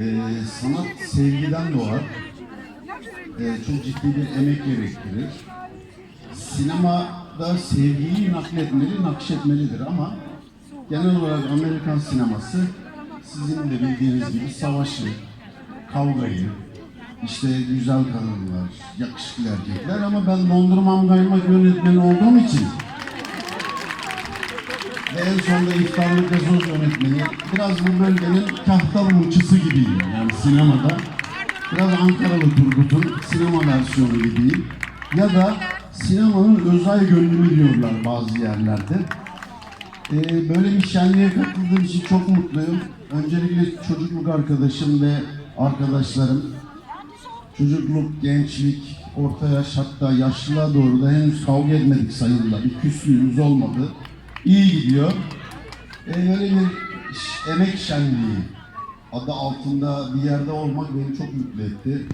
Ee, sanat sevgiden doğar. Ee, çok ciddi bir emek gerektirir. Sinemada sevgiyi nakletmeli, nakşetmelidir ama genel olarak Amerikan sineması sizin de bildiğiniz gibi savaşı, kavgayı, işte güzel kadınlar, yakışıklı erkekler ama ben dondurmam kaymak yönetmeni olduğum için ve en sonunda iftarlık gazoz yönetmeni. Biraz bu bölgenin kahtalı mıçısı gibiyim yani sinemada. Biraz Ankaralı Turgut'un sinema versiyonu gibiyim. Ya da sinemanın özel gönlümü diyorlar bazı yerlerde. Ee, böyle bir şenliğe katıldığım için çok mutluyum. Öncelikle çocukluk arkadaşım ve arkadaşlarım. Çocukluk, gençlik, orta yaş hatta yaşlılığa doğru da henüz kavga etmedik sayılır. Bir küslüğümüz olmadı. İyi gidiyor. Ee, böyle bir emek şenliği adı altında bir yerde olmak beni çok mutlu etti.